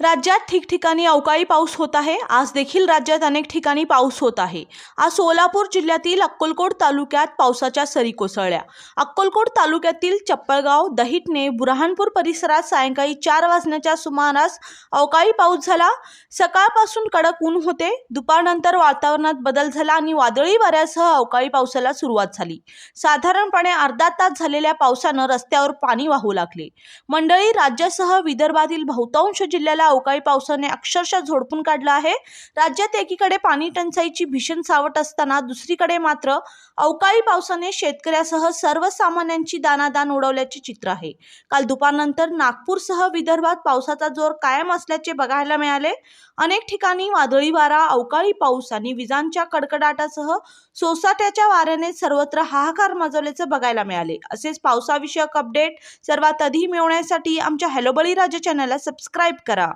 राज्यात ठिकठिकाणी अवकाळी पाऊस होत आहे. आज देखील राज्यात अनेक ठिकाणी पाऊस होत आहे. आज सोलापूर जिल्ह्यातील अक्कलकोट तालुक्यात पावसाच्या सरी कोसळल्या. अक्कलकोट तालुक्यातील चप्पळगाव दहिटणे बुरहानपूर परिसरात सायंकाळी चार वाजण्याच्या सुमारास अवकाळी पाऊस झाला. सकाळपासून कडक ऊन होते. दुपारनंतर वातावरणात बदल झाला आणि वादळी वाऱ्यासह अवकाळी पावसाला सुरुवात झाली. साधारणपणे अर्धा तास झालेल्या पावसानं रस्त्यावर पाणी वाहू लागले. मंडळी राज्यासह विदर्भातील बहुतांश जिल्ह्याला अवकाळी पावसाने अक्षरशः झोडपून काढलं आहे. राज्यात एकीकडे पाणी टंचाईची भीषण सावट असताना दुसरीकडे मात्र अवकाळी पावसाने शेतकऱ्यासह सर्वसामान्यांची दानादान उडवल्याचे चित्र आहे. काल दुपारनंतर नागपूरसह विदर्भात पावसाचा जोर कायम असल्याचे बघायला मिळाले. अनेक ठिकाणी वादळी वारा अवकाळी पाऊस आणि विजांच्या कडकडाटासह सोसाट्याच्या वाऱ्याने सर्वत्र हाहाकार मजवल्याचं बघायला मिळाले. असेच पावसाविषयक अपडेट सर्वात आधी मिळवण्यासाठी आमच्या हॅलो बळीराजा चॅनलला सबस्क्राईब करा.